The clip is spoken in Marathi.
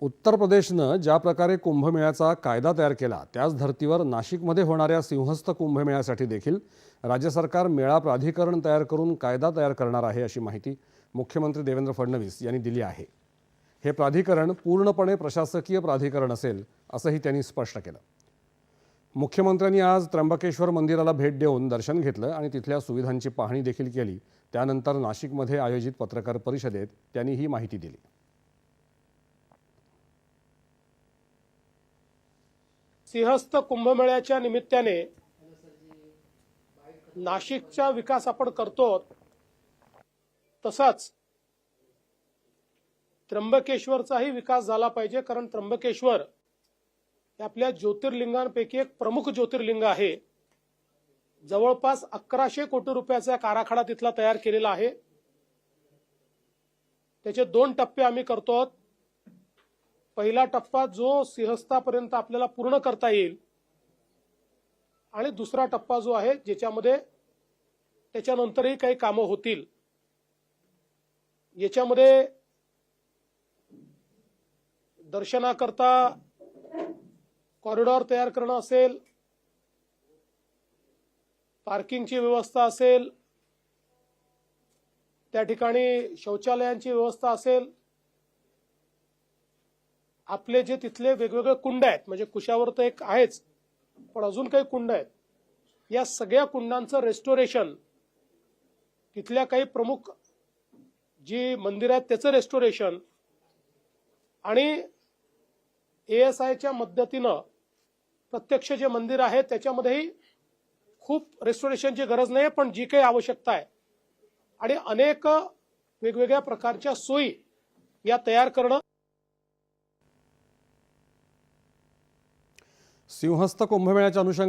उत्तर प्रदेशनं ज्या प्रकारे कुंभमेळ्याचा कायदा तयार केला त्याच धर्तीवर नाशिकमध्ये होणाऱ्या सिंहस्थ कुंभमेळ्यासाठी देखील राज्य सरकार मेळा प्राधिकरण तयार करून कायदा तयार करणार आहे अशी माहिती मुख्यमंत्री देवेंद्र फडणवीस यांनी दिली आहे. हे प्राधिकरण पूर्णपणे प्रशासकीय प्राधिकरण असेल असंही त्यांनी स्पष्ट केलं. मुख्यमंत्र्यांनी आज त्र्यंबकेश्वर मंदिराला भेट देऊन दर्शन घेतलं आणि तिथल्या सुविधांची पाहणी देखील केली. त्यानंतर नाशिकमध्ये आयोजित पत्रकार परिषदेत त्यांनी ही माहिती दिली. सिंहस्थ कुंभमेळ्याच्या निमित्ताने नाशिकचा विकास आपण करतो तसाच त्र्यंबकेश्वरचाही विकास झाला पाहिजे कारण त्र्यंबकेश्वर हे आपल्या ज्योतिर्लिंगांपैकी एक प्रमुख ज्योतिर्लिंग आहे. जवळपास अकराशे कोटी रुपयाचा एक आराखडा तिथला तयार केलेला आहे. त्याचे दोन टप्पे आम्ही करतो आहोत. पहिला टप्पा जो सिंहस्थापर्यंत आपल्याला पूर्ण करता येईल आणि दुसरा टप्पा जो आहे ज्याच्यामध्ये त्याच्यानंतरही काही कामं होतील. याच्यामध्ये दर्शनाकरता कॉरिडॉर तयार करणं असेल पार्किंगची व्यवस्था असेल त्या ठिकाणी शौचालयांची व्यवस्था असेल आपले जे तिथले वेगवेगळे कुंड आहेत म्हणजे कुशावर तर एक आहेच पण अजून काही कुंड आहेत या सगळ्या कुंडांचं रेस्टोरेशन तिथल्या काही प्रमुख जी मंदिर आहेत त्याचं रेस्टोरेशन आणि एएसआयच्या एस आयच्या मदतीनं प्रत्यक्ष जे मंदिर आहे त्याच्यामध्येही खूप रेस्टोरेशनची गरज नाही पण जी काही आवश्यकता आहे. आणि अनेक वेगवेगळ्या प्रकारच्या सोयी या तयार करणं सिंहस्थ कुंभमेळ्याच्या अनुषंगाने